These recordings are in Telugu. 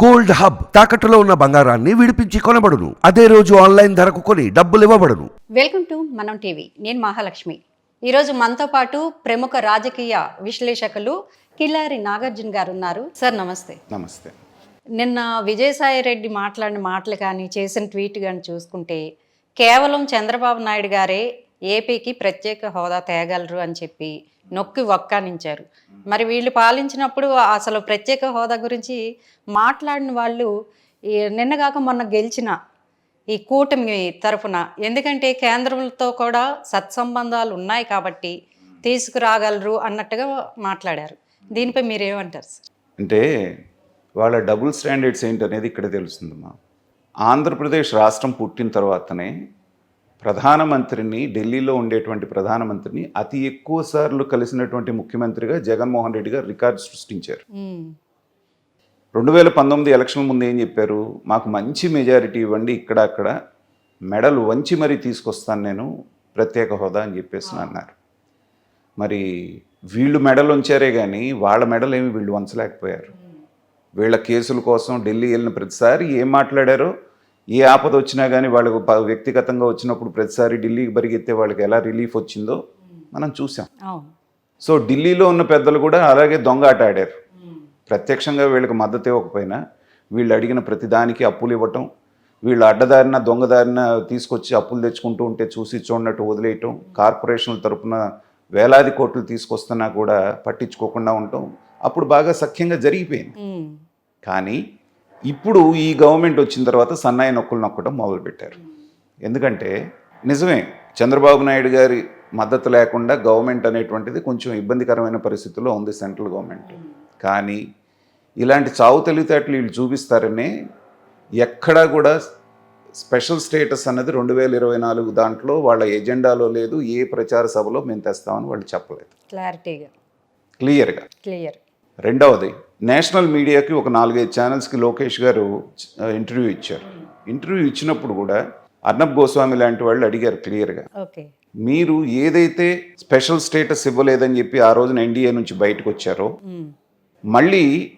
గోల్డ్ హబ్ తాకట్టులో ఉన్న బంగారాన్ని విడిపించి కొనబడును. అదే రోజు ఆన్లైన్ ధరకు కొని డబ్బులు ఇవ్వబడును. Welcome to Manam TV. నేను మహాలక్ష్మి. ఈరోజు మనతో పాటు ప్రముఖ రాజకీయ విశ్లేషకులు కిల్లారి నాగార్జున గారు ఉన్నారు సార్ నమస్తే. నమస్తే. నిన్న విజయసాయి రెడ్డి మాట్లాడిన మాటలు కానీ చేసిన ట్వీట్ కానీ చూసుకుంటే కేవలం చంద్రబాబు నాయుడు గారే ఏపీకి ప్రత్యేక హోదా తేగలరు అని చెప్పి నొక్కి వక్కానించారు. మరి వీళ్ళు పాలించినప్పుడు అసలు ప్రత్యేక హోదా గురించి మాట్లాడిన వాళ్ళు నిన్నగాక మొన్న గెలిచిన ఈ కూటమి తరఫున ఎందుకంటే కేంద్రంతో కూడా సత్సంబంధాలు ఉన్నాయి కాబట్టి తీసుకురాగలరు అన్నట్టుగా మాట్లాడారు. దీనిపై మీరేమంటారు సార్? అంటే వాళ్ళ డబుల్ స్టాండర్డ్స్ ఏంటనేది ఇక్కడ తెలుస్తుందమ్మా. ఆంధ్రప్రదేశ్ రాష్ట్రం పుట్టిన తర్వాతనే ప్రధానమంత్రిని ఢిల్లీలో ఉండేటువంటి ప్రధానమంత్రిని అతి ఎక్కువ సార్లు కలిసినటువంటి ముఖ్యమంత్రిగా జగన్మోహన్ రెడ్డి గారు రికార్డు సృష్టించారు. రెండు వేల పంతొమ్మిది ఎలక్షన్ ముందు ఏం చెప్పారు? మాకు మంచి మెజారిటీ ఇవ్వండి ఇక్కడ అక్కడ మెడలు వంచి మరీ తీసుకొస్తాను నేను ప్రత్యేక హోదా అని చెప్పేసి అన్నారు. మరి వీళ్ళు మెడలు ఉంచారే కానీ వాళ్ళ మెడలు ఏమి వీళ్ళు వంచలేకపోయారు. వీళ్ళ కేసుల కోసం ఢిల్లీ వెళ్ళిన ప్రతిసారి ఏం మాట్లాడారో ఏ ఆపద వచ్చినా కానీ వాళ్ళకు వ్యక్తిగతంగా వచ్చినప్పుడు ప్రతిసారి ఢిల్లీకి పరిగెత్తే వాళ్ళకి ఎలా రిలీఫ్ వచ్చిందో మనం చూసాం. సో ఢిల్లీలో ఉన్న పెద్దలు కూడా అలాగే దొంగ ఆట ఆడారు. ప్రత్యక్షంగా వీళ్ళకి మద్దతు ఇవ్వకపోయినా వీళ్ళు అడిగిన ప్రతిదానికి అప్పులు ఇవ్వటం వీళ్ళు అడ్డదారిన దొంగదారిన తీసుకొచ్చి అప్పులు తెచ్చుకుంటూ ఉంటే చూసి చూడనట్టు వదిలేయటం కార్పొరేషన్ల తరపున వేలాది కోట్లు తీసుకొస్తున్నా కూడా పట్టించుకోకుండా ఉండటం అప్పుడు బాగా సఖ్యంగా జరిగిపోయింది. కానీ ఇప్పుడు ఈ గవర్నమెంట్ వచ్చిన తర్వాత సన్నాయి నొక్కులు నొక్కడం మొదలుపెట్టారు. ఎందుకంటే నిజమే చంద్రబాబు నాయుడు గారి మద్దతు లేకుండా గవర్నమెంట్ అనేటువంటిది కొంచెం ఇబ్బందికరమైన పరిస్థితుల్లో ఉంది సెంట్రల్ గవర్నమెంట్. కానీ ఇలాంటి చావు తెలివితేటలు వీళ్ళు చూపిస్తారనే ఎక్కడా కూడా స్పెషల్ స్టేటస్ అన్నది రెండు వేల ఇరవై నాలుగు దాంట్లో వాళ్ళ ఎజెండాలో లేదు ఏ ప్రచార సభలో మేము తెస్తామని వాళ్ళు చెప్పలేదు. క్లారిటీగా. క్లియర్గా. క్లియర్. రెండవది నేషనల్ మీడియాకి ఒక నాలుగైదు ఛానల్స్కి లోకేష్ గారు ఇంటర్వ్యూ ఇచ్చారు. ఇంటర్వ్యూ ఇచ్చినప్పుడు కూడా అర్నబ్ గోస్వామి లాంటి వాళ్ళు అడిగారు క్లియర్గా. ఓకే. మీరు ఏదైతే స్పెషల్ స్టేటస్ ఇవ్వలేదని చెప్పి ఆ రోజున ఎన్డీఏ నుంచి బయటకు వచ్చారో మళ్ళీ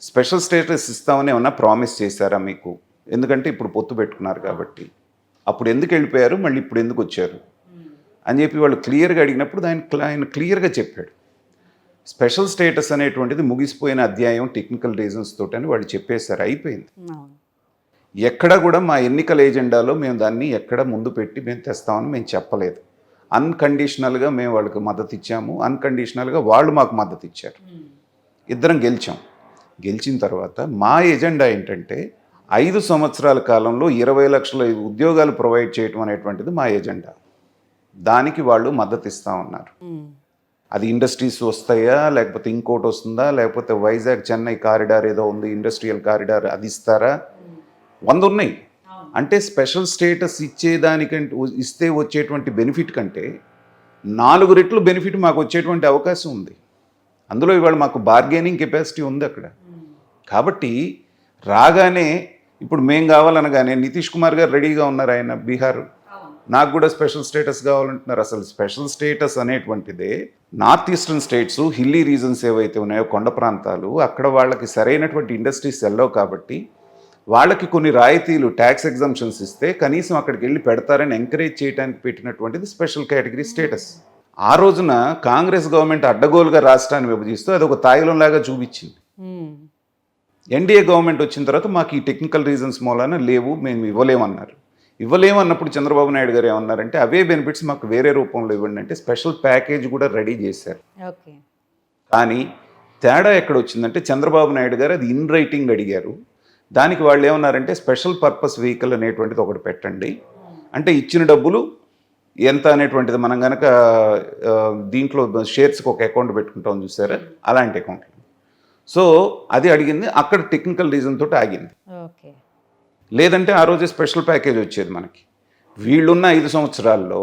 స్పెషల్ స్టేటస్ ఇస్తామని ఏమన్నా ప్రామిస్ చేశారా మీకు? ఎందుకంటే ఇప్పుడు పొత్తు పెట్టుకున్నారు కాబట్టి. అప్పుడు ఎందుకు వెళ్ళిపోయారు? మళ్ళీ ఇప్పుడు ఎందుకు వచ్చారు? అని చెప్పి వాళ్ళు క్లియర్గా అడిగినప్పుడు ఆయన ఆయన క్లియర్గా చెప్పాడు. స్పెషల్ స్టేటస్ అనేటువంటిది ముగిసిపోయిన అధ్యాయం టెక్నికల్ రీజన్స్ తోటని వాళ్ళు చెప్పేశారు. అయిపోయింది. ఎక్కడ కూడా మా ఎన్నికల ఏజెండాలో మేము దాన్ని ఎక్కడ ముందు పెట్టి మేము తెస్తామని మేము చెప్పలేదు. అన్కండిషనల్గా మేము వాళ్ళకి మద్దతు ఇచ్చాము. అన్కండిషనల్గా వాళ్ళు మాకు మద్దతు ఇచ్చారు. ఇద్దరం గెలిచాం. గెలిచిన తర్వాత మా ఎజెండా ఏంటంటే ఐదు సంవత్సరాల కాలంలో ఇరవై లక్షల ఉద్యోగాలు ప్రొవైడ్ చేయటం అనేటువంటిది మా ఎజెండా. దానికి వాళ్ళు మద్దతు ఇస్తా ఉన్నారు. అది ఇండస్ట్రీస్ వస్తాయా? లేకపోతే ఇంకోటి వస్తుందా? లేకపోతే వైజాగ్ చెన్నై కారిడార్ ఏదో ఉంది ఇండస్ట్రియల్ కారిడార్ అది ఇస్తారా? వంద ఉన్నాయి. అంటే స్పెషల్ స్టేటస్ ఇచ్చేదానికంటే ఇస్తే వచ్చేటువంటి బెనిఫిట్ కంటే నాలుగు రెట్లు బెనిఫిట్ మాకు వచ్చేటువంటి అవకాశం ఉంది. అందులో ఇవాళ మాకు బార్గెనింగ్ కెపాసిటీ ఉంది అక్కడ. కాబట్టి రాగానే ఇప్పుడు మేం కావాలనగానే నితీష్ కుమార్ గారు రెడీగా ఉన్నారు ఆయన బీహార్ నాకు కూడా స్పెషల్ స్టేటస్ కావాలంటున్నారు. అసలు special status అనేటువంటిదే north eastern states hilly regions ఏవైతే ఉన్నాయో కొండ ప్రాంతాలు అక్కడ వాళ్ళకి సరైనటువంటి ఇండస్ట్రీస్ వెళ్ళవు కాబట్టి వాళ్ళకి కొన్ని రాయితీలు ట్యాక్స్ ఎగ్జామ్షన్స్ ఇస్తే కనీసం అక్కడికి వెళ్ళి పెడతారని ఎంకరేజ్ చేయడానికి పెట్టినటువంటిది స్పెషల్ కేటగిరీ స్టేటస్ ఆ రోజున కాంగ్రెస్ గవర్నమెంట్ అడ్డగోలుగా రాష్ట్రాన్ని విభజిస్తూ అది ఒక తాయిలం లాగా చూపించింది ఉమ్, ఎన్డీఏ గవర్నమెంట్ వచ్చిన తర్వాత మాకు ఈ టెక్నికల్ రీజన్స్ మూలాన లేవు మేము ఇవ్వలేమన్నారు. ఇవ్వలేమన్నప్పుడు చంద్రబాబు నాయుడు గారు ఏమన్నారంటే అవే బెనిఫిట్స్ మాకు వేరే రూపంలో ఇవ్వండి అంటే స్పెషల్ ప్యాకేజ్ కూడా రెడీ చేశారు. ఓకే. కానీ తేడా ఎక్కడ వచ్చిందంటే చంద్రబాబు నాయుడు గారు అది ఇన్ రైటింగ్ అడిగారు. దానికి వాళ్ళు ఏమన్నారంటే స్పెషల్ పర్పస్ వెహికల్ అనేటువంటిది ఒకటి పెట్టండి. అంటే ఇచ్చిన డబ్బులు ఎంత అనేటువంటిది మనం కనుక దీంట్లో షేర్స్కి ఒక అకౌంట్ పెట్టుకుంటాం చూసారా? అలాంటి అకౌంట్ సో అది అడిగింది. అక్కడ టెక్నికల్ రీజన్ తోటి ఆగింది. ఓకే. లేదంటే ఆ రోజే స్పెషల్ ప్యాకేజ్ వచ్చేది మనకి. వీళ్ళున్న ఐదు సంవత్సరాల్లో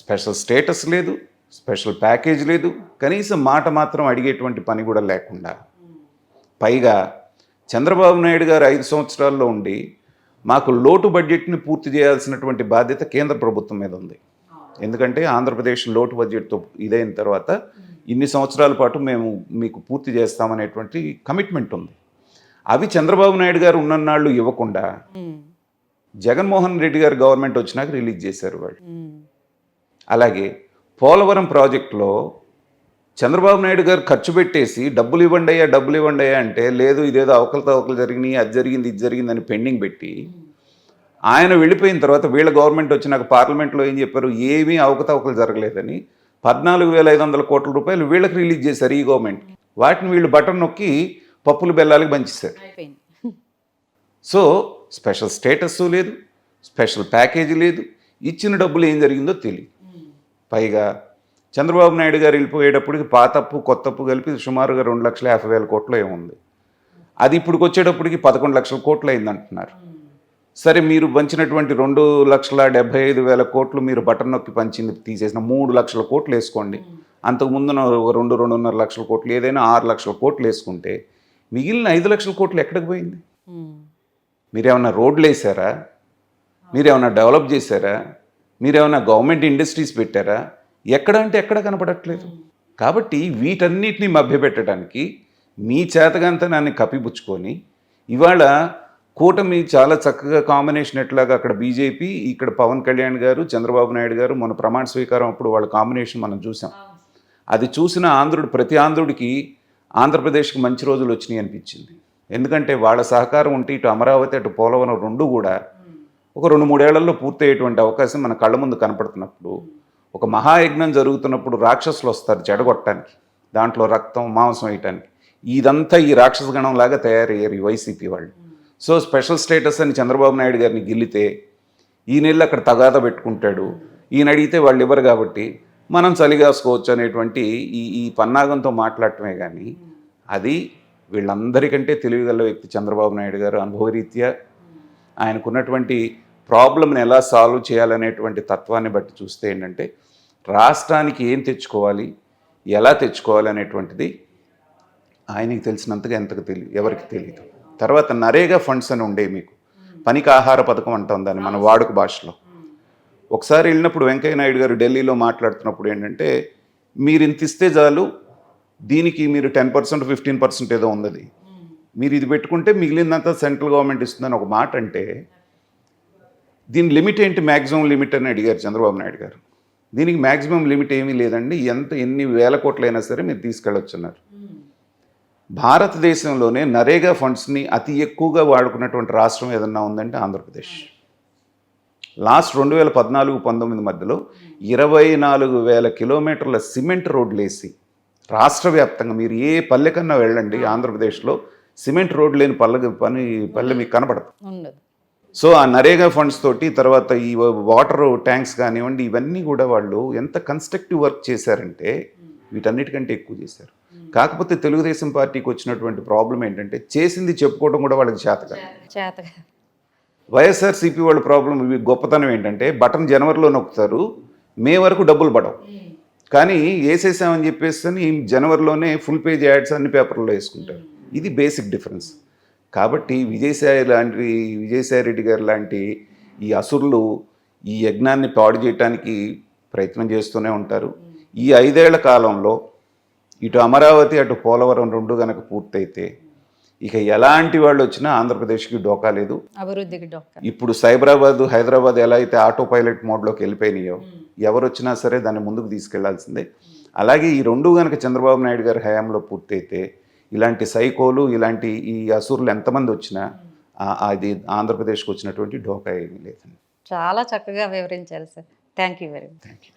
స్పెషల్ స్టేటస్ లేదు స్పెషల్ ప్యాకేజ్ లేదు కనీసం మాట మాత్రం అడిగేటువంటి పని కూడా లేకుండా. పైగా చంద్రబాబు నాయుడు గారు ఐదు సంవత్సరాల్లో ఉండి మాకు లోటు బడ్జెట్ని పూర్తి చేయాల్సినటువంటి బాధ్యత కేంద్ర ప్రభుత్వం మీద ఉంది. ఎందుకంటే ఆంధ్రప్రదేశ్ లోటు బడ్జెట్తో ఇదైన తర్వాత ఇన్ని సంవత్సరాల పాటు మేము మీకు పూర్తి చేస్తామనేటువంటి కమిట్మెంట్ ఉంది. అవి చంద్రబాబు నాయుడు గారు ఉన్ననాళ్ళు ఇవ్వకుండా జగన్మోహన్ రెడ్డి గారు గవర్నమెంట్ వచ్చినాక రిలీజ్ చేశారు వాళ్ళు. అలాగే పోలవరం ప్రాజెక్టులో చంద్రబాబు నాయుడు గారు ఖర్చు పెట్టేసి డబ్బులు ఇవ్వండి అయ్యా డబ్బులు ఇవ్వండి అయ్యా అంటే లేదు ఇదేదో అవకలు జరిగినాయి అది జరిగింది ఇది జరిగింది అని పెండింగ్ పెట్టి ఆయన వెళ్ళిపోయిన తర్వాత వీళ్ళ గవర్నమెంట్ వచ్చినాక పార్లమెంట్లో ఏం చెప్పారు? ఏమీ అవకతవకలు జరగలేదని పద్నాలుగు వేల ఐదు వందల కోట్ల రూపాయలు వీళ్ళకి రిలీజ్ చేశారు ఈ గవర్నమెంట్. వాటిని వీళ్ళు బటన్ నొక్కి పప్పులు బెల్లాలకి పంచేశారు సో స్పెషల్ స్టేటస్ లేదు స్పెషల్ ప్యాకేజీ లేదు ఇచ్చిన డబ్బులు ఏం జరిగిందో తెలియదు పైగా చంద్రబాబు నాయుడు గారు వెళ్ళిపోయేటప్పటికి పాతప్పు కొత్తప్పు కలిపి సుమారుగా రెండు లక్షల యాభై వేల కోట్లు ఏముంది అది ఇప్పుడు వచ్చేటప్పటికి పదకొండు లక్షల కోట్లు అయిందంటున్నారు సరే మీరు పంచినటువంటి రెండు లక్షల డెబ్బై ఐదు వేల కోట్లు మీరు బటన్ నొక్కి పంచింది తీసేసిన మూడు లక్షల కోట్లు వేసుకోండి. అంతకుముందు రెండు రెండున్నర లక్షల కోట్లు ఏదైనా ఆరు లక్షల కోట్లు వేసుకుంటే మిగిలిన ఐదు లక్షల కోట్లు ఎక్కడికి పోయింది? మీరేమన్నా రోడ్లు వేసారా? మీరేమన్నా డెవలప్ చేశారా? మీరేమన్నా గవర్నమెంట్ ఇండస్ట్రీస్ పెట్టారా? ఎక్కడ అంటే ఎక్కడ కనపడట్లేదు. కాబట్టి వీటన్నిటిని మభ్యపెట్టడానికి మీ చేతగాంతనాన్ని కప్పిపుచ్చుకొని ఇవాళ కూటమి చాలా చక్కగా కాంబినేషన్ ఎట్లాగా అక్కడ బీజేపీ ఇక్కడ పవన్ కళ్యాణ్ గారు చంద్రబాబు నాయుడు గారు మన ప్రమాణ స్వీకారం అప్పుడు వాళ్ళ కాంబినేషన్ మనం చూసాం. అది చూసిన ఆంధ్రుడు ప్రతి ఆంధ్రుడికి ఆంధ్రప్రదేశ్కి మంచి రోజులు వచ్చినాయి అనిపించింది. ఎందుకంటే వాళ్ళ సహకారం ఉంటే ఇటు అమరావతి అటు పోలవరం రెండు కూడా ఒక రెండు మూడేళ్ళలో పూర్తయ్యేటువంటి అవకాశం మన కళ్ళ ముందు కనపడుతున్నప్పుడు ఒక మహాయజ్ఞం జరుగుతున్నప్పుడు రాక్షసులు వస్తారు జడగొట్టడానికి దాంట్లో రక్తం మాంసం వేయటానికి. ఇదంతా ఈ రాక్షసగణం లాగా తయారయ్యారు ఈ వైసీపీ వాళ్ళు. సో స్పెషల్ స్టేటస్ అని చంద్రబాబు నాయుడు గారిని గిల్లితే ఈ నెల అక్కడ తగాద పెట్టుకుంటాడు. ఈయన అడిగితే వాళ్ళు ఇవ్వరు కాబట్టి మనం చలిగాసుకోవచ్చు అనేటువంటి ఈ ఈ పన్నాగంతో మాట్లాడటమే కానీ అది వీళ్ళందరికంటే తెలివిగల వ్యక్తి చంద్రబాబు నాయుడు గారు అనుభవరీత్యా ఆయనకున్నటువంటి ప్రాబ్లమ్ని ఎలా సాల్వ్ చేయాలనేటువంటి తత్వాన్ని బట్టి చూస్తే ఏంటంటే రాష్ట్రానికి ఏం తెచ్చుకోవాలి ఎలా తెచ్చుకోవాలి అనేటువంటిది ఆయనకి తెలిసినంతగా ఎంతకు తెలియదు ఎవరికి తెలియదు తర్వాత నరేగా ఫండ్స్ అని ఉండే మీకు. పనికి ఆహార పథకం అంటాం దాన్ని మన వాడుక భాషలో. ఒకసారి వెళ్ళినప్పుడు వెంకయ్య నాయుడు గారు ఢిల్లీలో మాట్లాడుతున్నప్పుడు ఏంటంటే మీరు ఇంత ఇస్తే చాలు దీనికి మీరు టెన్ పర్సెంట్ ఫిఫ్టీన్ పర్సెంట్ ఏదో ఉన్నది. మీరు ఇది పెట్టుకుంటే మిగిలిందంతా సెంట్రల్ గవర్నమెంట్ ఇస్తుందని ఒక మాట అంటే దీని లిమిట్ ఏంటి మ్యాక్సిమం లిమిట్ అని అడిగారు చంద్రబాబు నాయుడు గారు. దీనికి మ్యాక్సిమం లిమిట్ ఏమీ లేదండి ఎంత ఎన్ని వేల కోట్లైనా సరే మీరు తీసుకెళ్ళొచ్చున్నారు. భారతదేశంలోనే నరేగా ఫండ్స్ని అతి ఎక్కువగా వాడుకున్నటువంటి రాష్ట్రం ఏదన్నా ఉందంటే ఆంధ్రప్రదేశ్. లాస్ట్ రెండు వేల పద్నాలుగు పంతొమ్మిది మధ్యలో ఇరవై నాలుగు వేల కిలోమీటర్ల సిమెంట్ రోడ్లు వేసి రాష్ట్ర వ్యాప్తంగా మీరు ఏ పల్లె కన్నా వెళ్ళండి ఆంధ్రప్రదేశ్లో సిమెంట్ రోడ్ లేని పల్లె పని పల్లె మీకు కనపడదు. ఉండదు. సో ఆ నరేగా ఫండ్స్ తోటి తర్వాత ఈ వాటర్ ట్యాంక్స్ కానివ్వండి ఇవన్నీ కూడా వాళ్ళు ఎంత కన్స్ట్రక్టివ్ వర్క్ చేశారంటే వీటన్నిటికంటే ఎక్కువ చేశారు. కాకపోతే తెలుగుదేశం పార్టీకి వచ్చినటువంటి ప్రాబ్లం ఏంటంటే చేసింది చెప్పుకోవడం కూడా వాళ్ళకి చేతగా వైఎస్ఆర్సీపీ వాళ్ళ ప్రాబ్లం ఇవి గొప్పతనం ఏంటంటే బటన్ జనవరిలో నొక్కుతారు మే వరకు డబ్బులు పడవు. కానీ వేసేసామని చెప్పేసి అని జనవరిలోనే ఫుల్ పేజ్ యాడ్స్ అన్ని పేపర్లో వేసుకుంటారు. ఇది బేసిక్ డిఫరెన్స్. కాబట్టి విజయసాయి లాంటి విజయసాయి రెడ్డి గారు లాంటి ఈ అసురులు ఈ యజ్ఞాన్ని పాడు చేయడానికి ప్రయత్నం చేస్తూనే ఉంటారు. ఈ ఐదేళ్ళ కాలంలో ఇటు అమరావతి అటు పోలవరం రెండు గనక పూర్తయితే ఇక ఎలాంటి వాళ్ళు వచ్చినా ఆంధ్రప్రదేశ్కి డోకా లేదు. అభివృద్ధికి డొక్క ఇప్పుడు సైబరాబాద్ హైదరాబాద్ ఎలా అయితే ఆటో పైలట్ మోడ్లోకి వెళ్ళిపోయినాయో ఎవరు వచ్చినా సరే దాన్ని ముందుకు తీసుకెళ్ళాల్సిందే. అలాగే ఈ రెండు కనుక చంద్రబాబు నాయుడు గారి హయాంలో పూర్తయితే ఇలాంటి సైకోలు ఇలాంటి ఈ అసురులు ఎంతమంది వచ్చినా అది ఆంధ్రప్రదేశ్కి వచ్చినటువంటి డోకా ఏమీ లేదండి. చాలా చక్కగా వివరించారు sir. Thank you very much thank you.